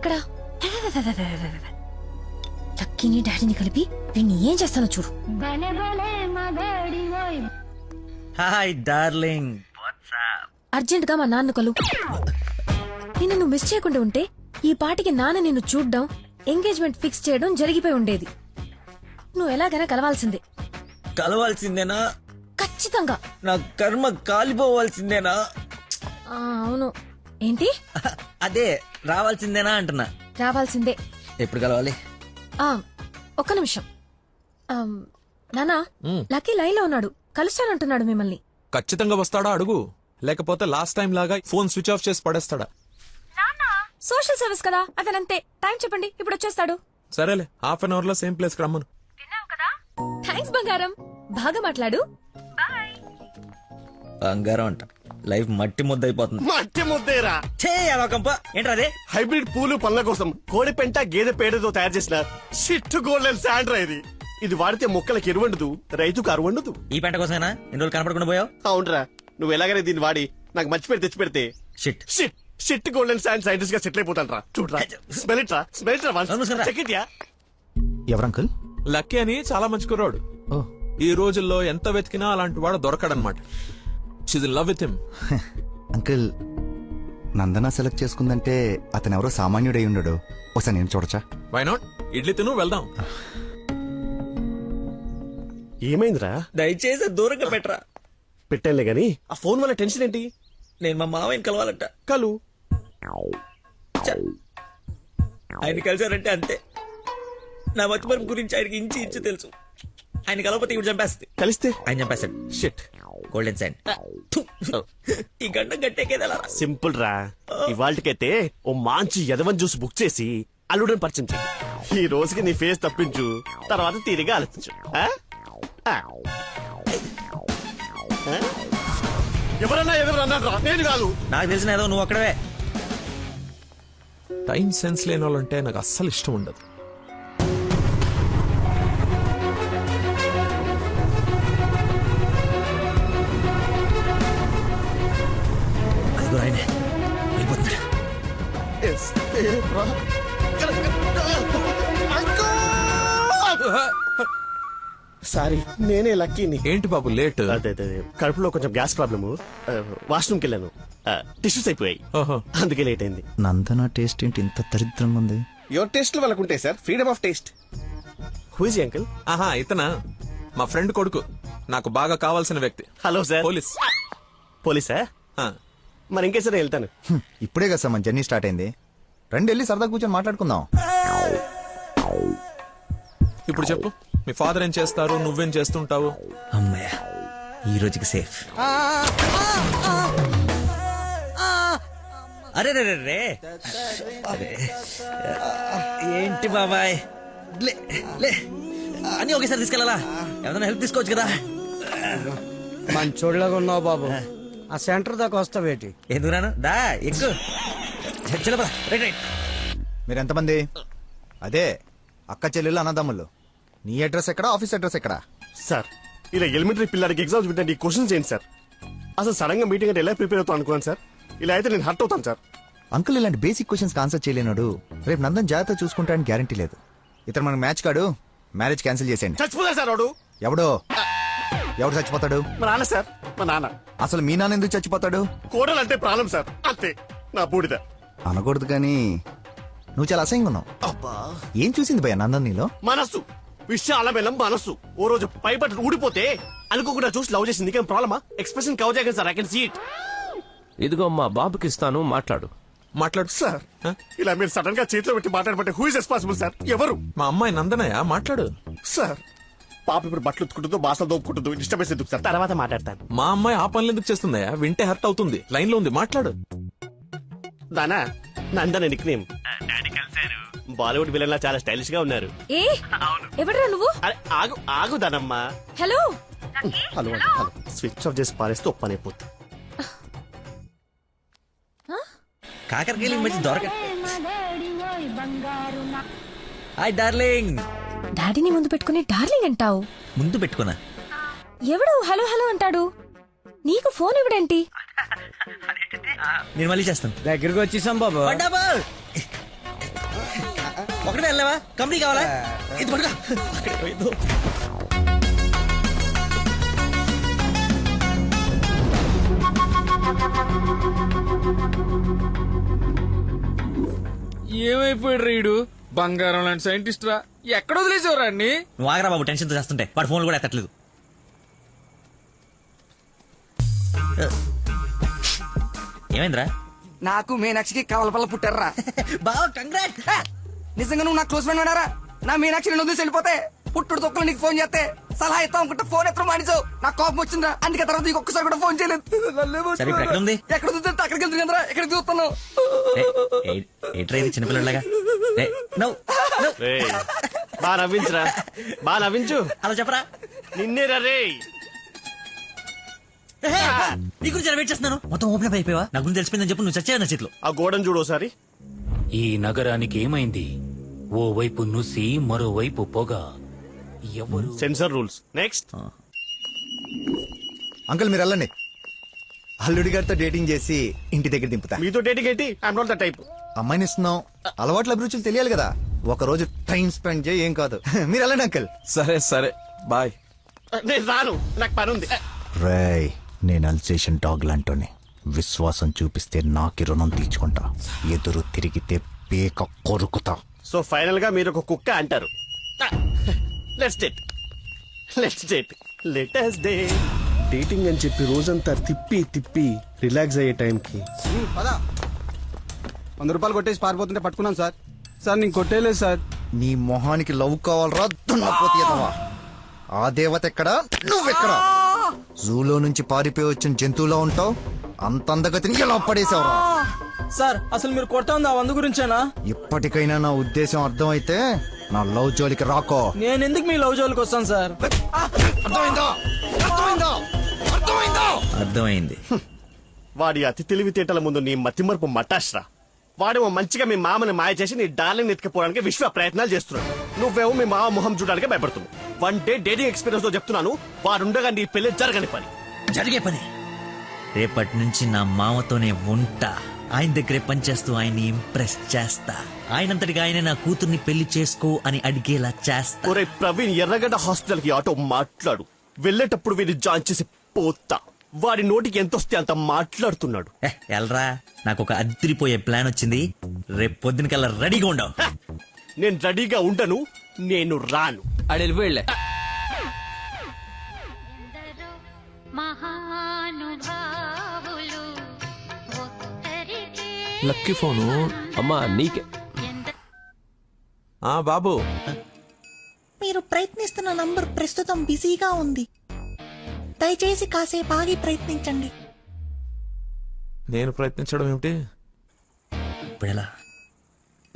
ఇక్కడ. లక్కీని డాడీని కలిపి వీడిని ఏం చేస్తానో చూడు. Hi darling. అర్జెంట్గా మా నాన్న కలు. నిన్ను నువ్వు మిస్ చేయకుండా ఉంటే ఈ పాటికి నాన్న నిన్ను చూడ్డం ఎంగేజ్మెంట్ ఫిక్స్ చేయడం జరిగిపోయి ఉండేది. నువ్వు ఎలాగైనా కలవాల్సిందే. కలవాల్సిందేనా? ఖచ్చితంగా. నా కర్మ కాలిపోవాల్సిందేనా? ఆ, అవును. ఏంటి? అదే రావాల్సిందేనా అంటున్నా. రావాల్సిందే. ఎప్పుడు కలవాలి? ఆ ఒక్క నిమిషం. నానా లక్కీ లైన్లో ఉన్నాడు. కలుస్తానంటున్నాడు మిమ్మల్ని. ఖచ్చితంగా వస్తాడా అడుగు? లేకపోతే లాస్ట్ టైం లాగా ఫోన్ స్విచ్ ఆఫ్ చేసి పడేస్తాడా? సోషల్ సర్వీస్ కదా అతనంతే టైం చెప్పండి ఇప్పుడు వచ్చేస్తాడు. సరేలే హాఫ్ అన్ అవర్లో సేమ్ ప్లేస్కి రమ్మను థ్యాంక్స్ బంగారం. బాగా మాట్లాడు. బంగారం అంట. లైఫ్ మట్టి ముద్ద అయిపోతుంది. మట్టి ముద్దేరా. చే ఏంట్రా అదే? హైబ్రిడ్ పూలు పండ్ల కోసం కోడి పెంట గేదె పేడతో తయారు చేసిన షిట్ గోల్డెన్ శాండ్రా ఇది. ఇది వాడితే మొక్కలకి ఎరువండదు రైతుకు అరువండదు. ఈ పంట కోసమేనా? ఎన్ని రోజులు కనపడకుండా పోయావు? అవునరా. నువ్వు ఎలాగైనా దీన్ని వాడి నాకు మంచి పేరు తెచ్చి పెడితే shit shit shit golden sand సైంటిస్ట్గా settle అయిపోతాను రా చూడరా స్మెల్ ఇట్ రా. స్మెల్ ఇట్ రా. చెక్ ఇట్ యా ఎవరు అంకుల్? లక్కీ అని చాలా మంచి కుర్రాడు. ఓ. ఈ రోజుల్లో ఎంత వెతికినా అలాంటి వాడు దొరకడనమాట she's in love with him uncle Nandana select చేసుకుందంటే అతను ఎవరో సామాన్యుడై ఉండడు. ఒకసారి నేను చూడచ్చా? వై నాట్ ఇడ్లీ తిను వెళ్దాం. ఏమైందిరా? దయచేసి దూరంగా పెట్టరా. పెట్టానులే గాని. ఆ ఫోన్ వల్ల టెన్షన్ ఏంటి? నేను మా మావయ్యని కలవాలంట. కలు. ఆయన కలిసారంటే అంతే. నా మతిమరుపు గురించి ఆయనకి ఇంచి ఇంచు తెలుసు. ఆయన కలవకపోతే ఇప్పుడు చంపేస్తుంది. కలిస్తే? ఆయన చంపేస్తాడు. షిట్ గోల్డెన్ సైన్ ఈ గంట గట్టేకేదలా సింపుల్ రా. ఇవాళకైతే ఓ మంచి యదవన్ జ్యూస్ బుక్ చేసి అల్లుడని పరిచయం చెయ్యి. ఈ రోజుకి నీ ఫేస్ తప్పించు తర్వాత తీరిగా ఆలోచించు? ఎవరన్నా రా నేను కాదు. నాకు తెలిసిన ఏదో నువ్వు అక్కడవే. టైం సెన్స్ లేని వాళ్ళంటే నాకు అస్సలు ఇష్టం ఉండదు. ఆయనే వెళ్ళిపోతున్నాడు. సారీ నేనే లక్కీని. ఏంటి బాబు లేట్? అదే అదే. కడుపులో కొంచెం గ్యాస్ ప్రాబ్లము. వాష్రూమ్కి వెళ్ళాను. టిష్యూస్ అయిపోయాయి. ఓహో. అందుకే లేట్ అయింది. నందన టేస్ట్ ఏంటి? ఇంత దరిద్రంగా ఉంది. యువర్ టేస్ట్ వాళ్ళకు ఉంటాయి sir freedom of taste whose uncle ఆహా ఇతనా? మా ఫ్రెండ్ కొడుకు. నాకు బాగా కావాల్సిన వ్యక్తి. Hello sir police. పోలీసా? మరి ఇంకే సరే వెళ్తాను. ఇప్పుడే కదా సార్ మన జర్నీ స్టార్ట్ అయింది. రండి వెళ్ళి సరదా కూర్చొని మాట్లాడుకుందాం. ఇప్పుడు చెప్పు మీ ఫాదర్ ఏం చేస్తారు నువ్వేం చేస్తుంటావు? అమ్మయ్య ఈ రోజుకి సేఫ్. అరే రే రే అరే. ఏంటి బాబాయ్? లే లే. అన్ని ఒకేసారి తీసుకెళ్ళాలా? ఏదైనా హెల్ప్ తీసుకోవచ్చు కదా. మంచోళ్ళగా ఉన్నావు బాబు. ఆ సెంటర్ దాకా వస్తావేటి? ఎందుకు రాను దా ఎక్కు. చల్లబా రైట్ రైట్. మీరు ఎంతమంది అదే అక్క చెల్లెలు అన్నదమ్ములు. నీ అడ్రస్ ఎక్కడ ఆఫీస్ అడ్రస్ ఎక్కడ? సార్ ఇలా ఎలిమెంటరీ పిల్లలకి ఎగ్జామ్స్ పెట్టండి క్వశ్చన్స్ ఏంటి సార్? అసలు సడన్గా మీటింగ్ అంటే ఎలా ప్రిపేర్ అవుతాను అనుకున్నాను సార్? ఇలా అయితే నేను హర్ట్ అవుతాను సార్. అంకుల్ ఇలాంటి బేసిక్ క్వశ్చన్స్ ఆన్సర్ చేయలేనాడు. రేపు నందన్ జాగ్రత్త చూసుకుంటాడని గ్యారంటీ లేదు. ఇతను మనకు మ్యాచ్ కాడు మ్యారేజ్ క్యాన్సిల్ చేసేయండి. చచ్చిపోతా సార్ వాడు? ఎవడో? ఎవడు చచ్చిపోతాడు? మా నాన్న సార్ మా నాన్న. అసలు మీ నాన్న ఎందుకు చచ్చిపోతాడు? కోడలు అంటే ప్రాణం సార్ అంతే. నా బూడిద. అనకూడదు కానీ నువ్వు చాలా అసహ్యంగా ఉన్నావు. అబ్బా. ఏం చూసింది భయ నందన్ నీలో? మనస్సు. విషయాల బెల్లం మనస్సు. ఓ రోజు పై బట్టలు ఊడిపోతే అనుకోకుండా చూసి లవ్ చేసింది. కానీ ప్రాబ్లమా? ఎక్స్ప్రెషన్ కవర్ చేయగలను sir I can see it ఇదిగో మా బాబుకి ఇస్తాను మాట్లాడు. మాట్లాడు సార్? ఇలా మీరు సడన్గా చేతిలో పెట్టి మాట్లాడబట్టే హూ ఇస్ రెస్పాన్సిబుల్ సార్? ఎవరు? మా అమ్మాయి నందనయ్య మాట్లాడు. సార్ పాప ఇప్పుడు బట్టలు ఉత్తుకుంటుందో బాసలు దోపుకుంటుందో డిస్టర్బెన్స్ ఎందుకు సార్? తర్వాత మాట్లాడతాను. మా అమ్మాయి ఆ పనులు ఎందుకు చేస్తుందయ్యా? వింటే హర్ట్ అవుతుంది. లైన్లో ఉంది. మాట్లాడు. దానా Nandana nick name Bollywood villain లా చాలా స్టైలిష్గా ఉన్నారు. ఏ? ఎవడరా నువ్వు? అరే ఆగు ఆగు దానమ్మా. Hello. Hello hello. Switch off చేసి పారేస్తే ఒప్పనైపోతుంది. కాకరకాయలు ఈ మధ్య దొరక హాయ్ డార్లింగ్ డాడీని ముందు పెట్టుకుని డార్లింగ్ అంటావు. ముందు పెట్టుకున్నా. ఎవడు హలో హలో అంటాడు. నీకు ఫోన్ ఇవ్వడేంటి నేను మళ్ళీ చేస్తాను. దగ్గరికి వచ్చేసాం బాబు. ఒకటే వెళ్ళావా? కంపెనీ కావాలా? ఇది పడుకో అక్కడ పోయిందో. ఏమైపోయాడు రీడు? బంగారం లాంటి సైంటిస్ట్ రా ఎక్కడ వదిలేసేవారా అన్ని నువ్వు ఆగరా బాబు టెన్షన్ చేస్తుంటే. వాడు ఫోన్ కూడా ఎత్తట్లేదు. ఏమైందిరా? నాకు మీనాక్షికి కవలపల్ల పుట్టారా? బావ కంగ్రాట్ నిజంగా నువ్వు నా క్లోజ్ ఫ్రెండ్ ఉన్నారా నా మీనాక్షి నేను వదిలేసి వెళ్ళిపోతే పుట్టుడు తొక్కలు నీకు ఫోన్ చేస్తే సలహా ఇస్తాం అనుకుంటే ఫోన్ ఎత్తడం మానేసావు నాకు కోపం వచ్చిందా అందుకే తర్వాత నీకు ఒక్కసారి కూడా ఫోన్ చేయలేదు. నన్నేమో సరే, ఇప్పుడు ఎక్కడ ఉంది? ఎక్కడ చూస్తే అక్కడికి వెళ్తుంది కదరా? ఎక్కడికి చూస్తున్నావు? చిన్నపిల్లలాగా? ఏ. రేయ్, బా నవ్వించురా. బా నవ్వించు. అలా చెప్పరా? నిన్నే రే. ఏహే, నీ గురించి వెయిట్ చేస్తున్నాను. మొత్తం ఓపెన్ అప్ అయిపోయావా? నా గురించి తెలిసిపోయిందని చెప్పు నువ్వు చచ్చావు నా చేతిలో. ఆ గోడను చూడు ఒకసారి ఈ నగరానికి ఏమైంది? ఓవైపు నుసి మరోవైపు పొగ. ఎవరు? Sensor rules. నెక్స్ట్. అంకుల్ మీరు వెళ్ళండి. అల్లుడి గారితో డేటింగ్ చేసి ఇంటి దగ్గర దింపుతా. మీతో డేటింగ్ ఏంటి? I'm not the type. అమ్మాయిని ఇస్తున్నాం. అలవాట్ల అభిరుచులు తెలియాలి కదా. ఒక రోజు టైం స్పెండ్ చేయి ఏం కాదు. మీరు వెళ్ళండి అంకుల్. సరే సరే. బాయ్. నేను రాను. నాకు పని ఉంది రేయ్ నేను అల్సేషన్ డాగ్ లాంటోని. విశ్వాసం చూపిస్తే నాకి రుణం తీర్చుకుంటా. ఎదురు తిరిగితే పేక కొరుకుతా. సో ఫైనల్గా మీరు ఒక కుక్క అంటారు. Let's date let's date let us day dating అని చెప్పి రోజంతా తిప్పి తిప్పి రిలాక్స్ అయ్యే టైంకి. వంద రూపాయలు కొట్టేసి పారిపోతుంటే పట్టుకున్నాం సార్. సార్ నేను కొట్టేయలేదు సార్. నీ మొహానికి లవ్ కావాలరా. ఆ దేవత ఎక్కడ? నువ్వెక్కడ? జూలో నుంచి పారిపోయి వచ్చిన జంతువులా ఉంటావు? అంత అందగతిని ఎలా పడేసావురా? సార్ అసలు మీరు కొడతా ఉంది ఆ వంద గురించేనా? ఇప్పటికైనా నా ఉద్దేశం అర్థమైతే నా లవ్ జోలికి రాకో. నేను ఎందుకు మీ లవ్ జోలికి వస్తాను సార్? అర్థమైందా? అర్థమైందా? అర్థమైందా? అర్థమైంది. వాడి అతి తెలివితేటల ముందు నీ మతిమరుపు మటాష్రా. వాడేమో మంచిగా మీ మామని మాయ చేసి నీ డార్లింగ్ ఎత్తుకుపోవడానికి విశ్వ ప్రయత్నాలు చేస్తున్నాడు. నువ్వేమో మీ మామ మొహం చూడడానికి భయపడుతున్నావు. వన్ డే డేటింగ్ ఎక్స్పీరియన్స్తో చెప్తున్నాను వాడుండగా నీ పెళ్ళి జరగని పని. జరిగే పని. రేపటి నుంచి నా మామతోనే ఉంటా. ఆయన దగ్గరే పనిచేస్తూ ఆయన్ని ఇంప్రెస్ చేస్తా. ఆయనంతటిగా ఆయన నా కూతుర్ని పెళ్ళి చేసుకో అని అడిగేలా చేస్తా. ఒరే ప్రవీణ్ ఎర్రగడ్డ హాస్పిటల్కి ఆటో మాట్లాడు. వెళ్ళేటప్పుడు వీడిని జాయిన్ చేసి పోతా. వాడి నోటికి ఎంత వస్తే అంత మాట్లాడుతున్నాడు. ఏ, ఎల్రా నాకు ఒక అదిరిపోయే ప్లాన్ వచ్చింది. రేపు పొద్దునకల్లా రెడీగా ఉండవు! నేను రెడీగా ఉండను నేను రాను. ఆడు మహానుభావులు ఒక్కరికే లక్కీ ఫోను. అమ్మా నీకే. ఆ బాబు. మీరు ప్రయత్నిస్తున్న నంబర్ ప్రస్తుతం బిజీగా ఉంది. దయచేసి కాసేపు ఆగి ప్రయత్నించండి. నేను ప్రయత్నించడం ఏమిటి? ఇప్పుడు ఎలా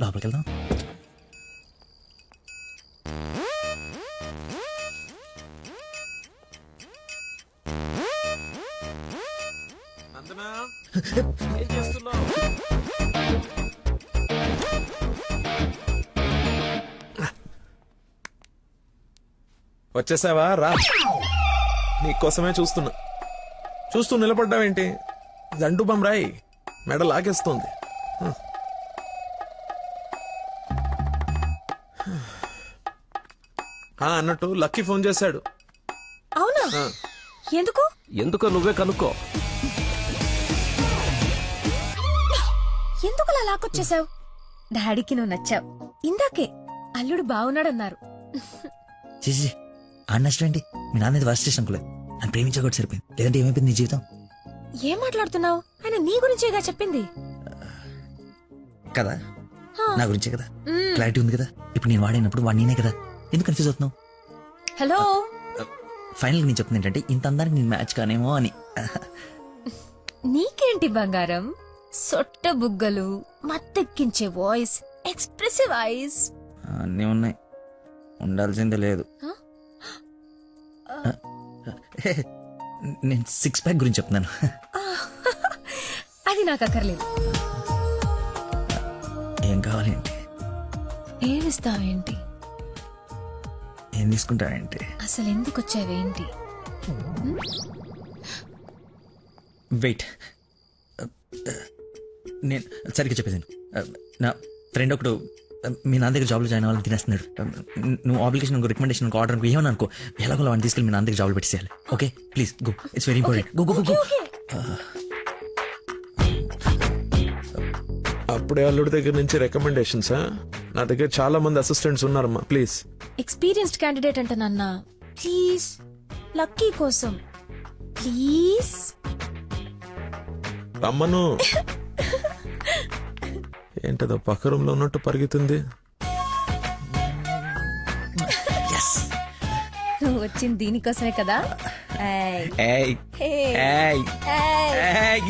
లోపలికి వెళ్దాం వచ్చేసావా? రా. నీకోసమే చూస్తున్నా. చూస్తూ నిలబడ్డావేంటి? జండు బమ్రాయి మెడ లాగేస్తుంది. అన్నట్టు లక్కీ ఫోన్ చేశాడు. అవునా. ఎందుకు? ఎందుకో నువ్వే కనుక్కో. ఎందుకు అలా లాక్కొచ్చేసావు డాడీకి నువ్వు నచ్చావు. ఇందాకే అల్లుడు బాగున్నాడన్నారు అన్నష్టం ఏంటి మీ నాన్న ఇది వర్స్ట్ స్టేషన్ అనుకోలేదు. నన్ను ప్రేమించకూడదు సరిపోయింది. లేదంటే ఏమైపోయింది నీ జీవితం? ఏం మాట్లాడుతున్నావు? ఆయన నీ గురించేగా చెప్పింది. కదా? హా. నా గురించే కదా? మ్మ్. క్లారిటీ ఉంది కదా? ఇప్పుడు నేను వాడినప్పుడు వాడు నేనే కదా? ఎందుకు కన్ఫ్యూజ్ అవుతున్నావు? హలో? ఫైనల్ నేను చెప్తుంది ఏంటంటే ఇంత అందానికి నేను మ్యాచ్ కానేమో అని. నీకేంటి బంగారం? సొట్ట బుగ్గలు మత్తెక్కించే వాయిస్ ఎక్స్ప్రెసివ్ ఐస్ అన్నీ ఉన్నాయి. ఉండాల్సిందే లేదు. నేను సిక్స్ ప్యాక్ గురించి చెప్తున్నాను. అది నాకు అక్కర్లేదు. ఏం కావాలి ఏంటి? ఏమిస్తావేంటి ఏం తీసుకుంటావేంటి అసలు ఎందుకు వచ్చావేంటి? వెయిట్ నేను సరిగ్గా చెప్పేసాను నా ఫ్రెండ్ ఒకడు మీ నాన్న దగ్గర జాబ్లో జాయిన్ అవ్వాలని తినేస్తున్నాడు. నువ్వు అప్లికేషన్ ఇంకో రికమెండేషన్ ఆర్డర్ ఏమని అనుకో ఎలాగో వాడిని తీసుకెళ్ళి మీ నాన్న దగ్గర జాబ్లో పెట్టేసేయాలి. Okay please go it's very important go go go అప్పుడే అల్లుడి దగ్గర నుంచి రికమెండేషన్స్ నా దగ్గర చాలా మంది అసిస్టెంట్స్ ఉన్నారమ్మా ప్లీజ్ ఎక్స్పీరియన్స్డ్ క్యాండిడేట్ అంట నాన్న. ప్లీజ్ లక్కీ కోసం. ప్లీజ్ రమ్మను. ఏంటదో పక్క రూమ్లో ఉన్నట్టు పరిగెత్తుంది. నువ్వు వచ్చింది దీనికోసమే కదా? ఏయ్. ఏయ్ ఏయ్. ఏయ్